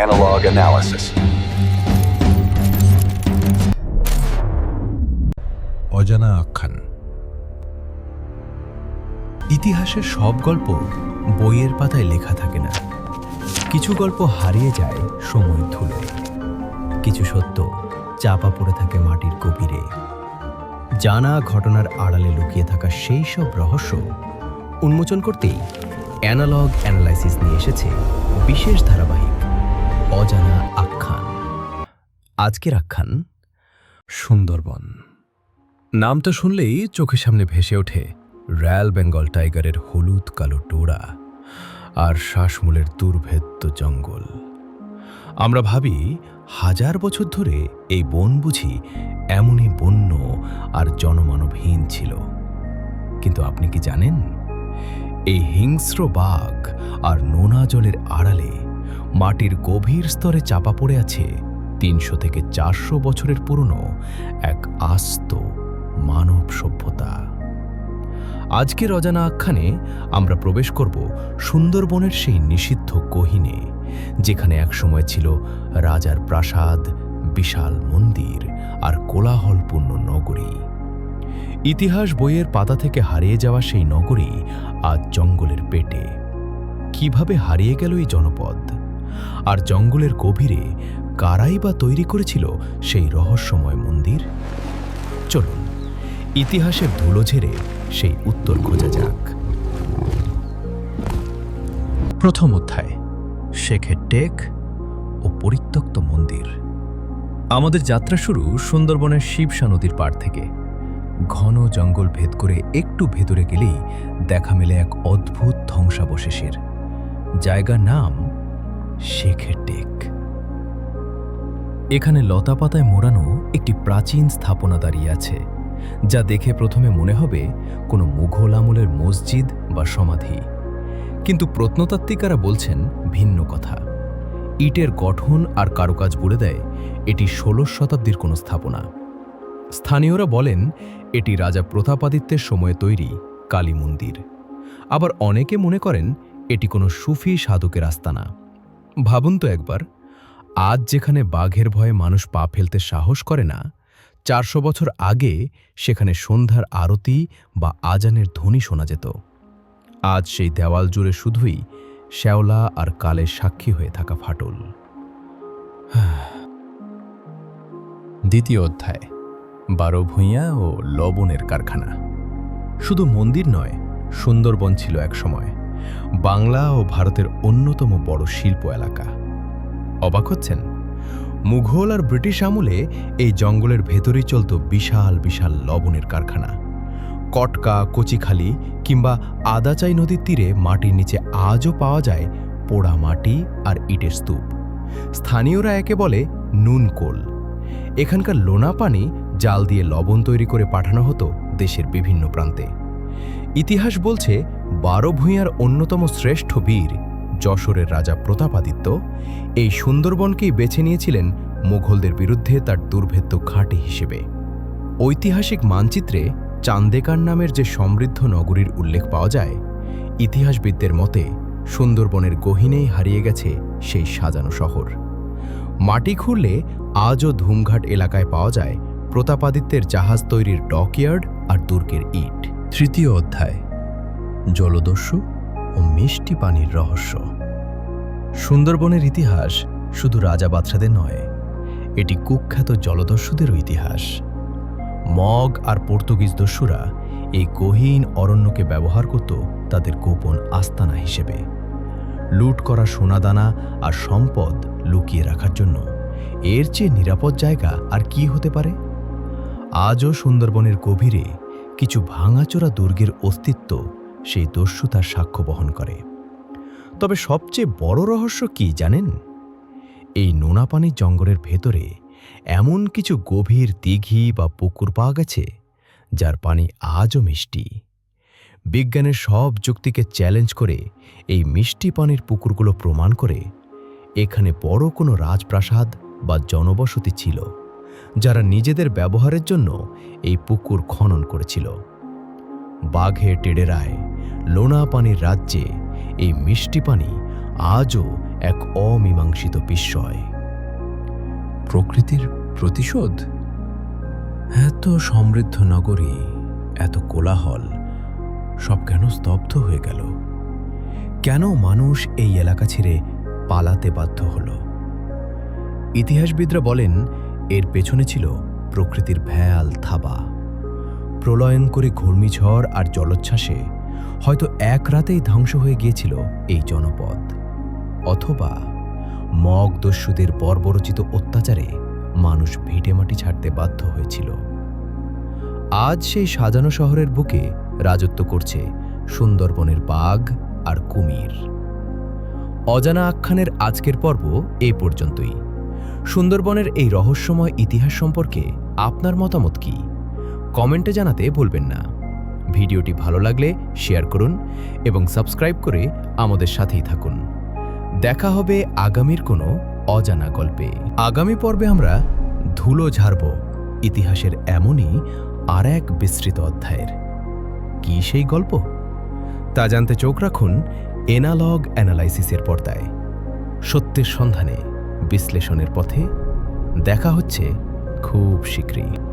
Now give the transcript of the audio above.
Analog Analysis. অজানা আখ্যান। ইতিহাসের সব গল্প বইয়ের পাতায় লেখা থাকে না। কিছু গল্প হারিয়ে যায় সময়ের ধুলোয় কিছু সত্য চাপা পড়ে থাকে মাটির গভীরে। জানা ঘটনার আড়ালে লুকিয়ে থাকা সেই সব রহস্য উন্মোচন করতেই অ্যানালগ অ্যানালাইসিস নিয়ে এসেছে বিশেষ ধারাবাহিক। অজানা আখ্যান। আজকের আখ্যান, সুন্দরবন। নামটা শুনলেই চোখের সামনে ভেসে ওঠে রয়্যাল বেঙ্গল টাইগারের হলুদ কালো ডোরা আর শ্বাসমূলের দুর্ভেদ্য জঙ্গল। আমরা ভাবি, হাজার বছর ধরে এই বন বুঝি এমনই বন্য আর জনমানবহীন ছিল। কিন্তু আপনি কি জানেন? এই হিংস্র বাঘ আর নোনা জলের আড়ালে মাটির গভীর স্তরে চাপা পড়ে আছে তিনশো থেকে চারশো বছরের পুরনো এক আস্ত মানব সভ্যতা। আজকের অজানা আখ্যানে আমরা প্রবেশ করব সুন্দরবনের সেই নিষিদ্ধ গহিনে, যেখানে একসময় ছিল রাজার প্রাসাদ, বিশাল মন্দির আর কোলাহলপূর্ণ নগরী। ইতিহাস বইয়ের পাতা থেকে হারিয়ে যাওয়া সেই নগরী আজ জঙ্গলের পেটে। কীভাবে হারিয়ে গেল এই জনপদ? আর জঙ্গলের গভীরে কারাই বা তৈরি করেছিল সেই রহস্যময় মন্দির? চলুন, ইতিহাসের ধুলো ঝেড়ে সেই উত্তর খোঁজা যাক। প্রথম অধ্যায়, শেখের টেক ও পরিত্যক্ত মন্দির। আমাদের যাত্রা শুরু সুন্দরবনের শিবসা নদীর পাড় থেকে। ঘন জঙ্গল ভেদ করে একটু ভেতরে গেলেই দেখা মেলে এক অদ্ভুত ধ্বংসাবশেষের। জায়গার নাম শেখের টেক এখানে লতাপাতায় মোড়ানো একটি প্রাচীন স্থাপনা দাঁড়িয়ে আছে, যা দেখে প্রথমে মনে হবে কোনো মুঘল আমলের মসজিদ বা সমাধি। কিন্তু প্রত্নতাত্ত্বিকারা বলছেন ভিন্ন কথা। ইটের গঠন আর কারুকাজ বলে দেয় এটি ষোলশ শতাব্দীর কোনো স্থাপনা। স্থানীয়রা বলেন এটি রাজা প্রতাপাদিত্যের সময়ে তৈরি কালী মন্দির। আবার অনেকে মনে করেন এটি কোনো সুফি সাধকের আস্তানা। ভাবুন তো একবার, আজ যেখানে বাঘের ভয়ে মানুষ পা ফেলতে সাহস করে না, চারশো বছর আগে সেখানে সন্ধ্যার আরতি বা আজানের ধ্বনি শোনা যেত। আজ সেই দেওয়াল জুড়ে শুধুই শ্যাওলা আর কালের সাক্ষী হয়ে থাকা ফাটল। দ্বিতীয় অধ্যায়, বারো ভূঁইয়া ও লবণের কারখানা। শুধু মন্দির নয়, সুন্দরবন ছিল একসময় বাংলা ও ভারতের অন্যতম বড় শিল্প এলাকা। অবাক হচ্ছেন? মুঘল আর ব্রিটিশ আমলে এই জঙ্গলের ভেতরেই চলত বিশাল বিশাল লবণের কারখানা। কটকা, কচিখালি কিংবা আদাচাই নদীর তীরে মাটির নিচে আজও পাওয়া যায় পোড়া মাটি আর ইটের স্তূপ। স্থানীয়রা একে বলে নুনকোল এখানকার লোনা পানি জাল দিয়ে লবণ তৈরি করে পাঠানো হতো দেশের বিভিন্ন প্রান্তে। ইতিহাস বলছে, বারো ভূঁইয়ার অন্যতম শ্রেষ্ঠ বীর যশোরের রাজা প্রতাপাদিত্য এই সুন্দরবনকেই বেছে নিয়েছিলেন মুঘলদের বিরুদ্ধে তার দুর্ভেদ্য ঘাঁটি হিসেবে। ঐতিহাসিক মানচিত্রে চান্দেকার নামের যে সমৃদ্ধ নগরীর উল্লেখ পাওয়া যায়, ইতিহাসবিদদের মতে সুন্দরবনের গহিনেই হারিয়ে গেছে সেই সাজানো শহর। মাটি খুঁড়লে আজও ধুমঘাট এলাকায় পাওয়া যায় প্রতাপাদিত্যের জাহাজ তৈরির ডকইয়ার্ড আর দুর্গের ইট। তৃতীয় অধ্যায়, জলদস্যু ও মিষ্টি পানির রহস্য। সুন্দরবনের ইতিহাস শুধু রাজা বাদশাদের নয়, এটি কুখ্যাত জলদস্যুদেরও ইতিহাস। মগ আর পর্তুগিজ দস্যুরা এই গহীন অরণ্যকে ব্যবহার করত তাদের গোপন আস্তানা হিসেবে। লুট করা সোনাদানা আর সম্পদ লুকিয়ে রাখার জন্য এর চেয়ে নিরাপদ জায়গা আর কি হতে পারে? আজও সুন্দরবনের গভীরে কিছু ভাঙাচোরা দুর্গের অস্তিত্ব সেই দস্যুতার সাক্ষ্য বহন করে। তবে সবচেয়ে বড় রহস্য কি জানেন? এই নোনাপানির জঙ্গলের ভেতরে এমন কিছু গভীর দিঘি বা পুকুর পাওয়া গেছে, যার পানি আজও মিষ্টি। বিজ্ঞানের সব যুক্তিকে চ্যালেঞ্জ করে এই মিষ্টি পানির পুকুরগুলো প্রমাণ করে এখানে বড় কোনো রাজপ্রাসাদ বা জনবসতি ছিল। যারা নিজেদের ব্যবহারের জন্য এই পুকুর খনন করেছিল। বাঘে টেডেরায় লোনা পানির রাজ্যে এই মিষ্টি পানি আজও এক অমীমাংসিত বিস্ময়। প্রকৃতির প্রতিশোধ? এত সমৃদ্ধ নগরী, এত কোলাহল, সব কেন স্তব্ধ হয়ে গেল? কেন মানুষ এই এলাকা ছেড়ে পালাতে বাধ্য হল? ইতিহাসবিদরা বলেন এর পেছনে ছিল প্রকৃতির ভ্যাল থাবা। প্রলয়ন করে ঘূর্ণিঝড় আর জলোচ্ছ্বাসে হয়তো এক রাতেই ধ্বংস হয়ে গিয়েছিল এই জনপদ। অথবা মগ দস্যুদের বর্বরচিত অত্যাচারে মানুষ ভিটেমাটি ছাড়তে বাধ্য হয়েছিল। আজ সেই সাজানো শহরের বুকে রাজত্ব করছে সুন্দরবনের বাঘ আর কুমির। অজানা আখ্যানের আজকের পর্ব এই পর্যন্তই। সুন্দরবনের এই রহস্যময় ইতিহাস সম্পর্কে আপনার মতামত কি? কমেন্টে জানাতে ভুলবেন না। ভিডিওটি ভালো লাগলে শেয়ার করুন এবং সাবস্ক্রাইব করে আমাদের সাথেই থাকুন। দেখা হবে আগামীর কোনো অজানা গল্পে। আগামী পর্বে আমরা ধুলো ঝাড়ব ইতিহাসের এমনই আর এক বিস্তৃত অধ্যায়ের। কি সেই গল্প? তা জানতে চোখ রাখুন এনালগ অ্যানালাইসিসের পর্দায়। সত্যের সন্ধানে বিশ্লেষণের পথে দেখা হচ্ছে খুব শীঘ্রই।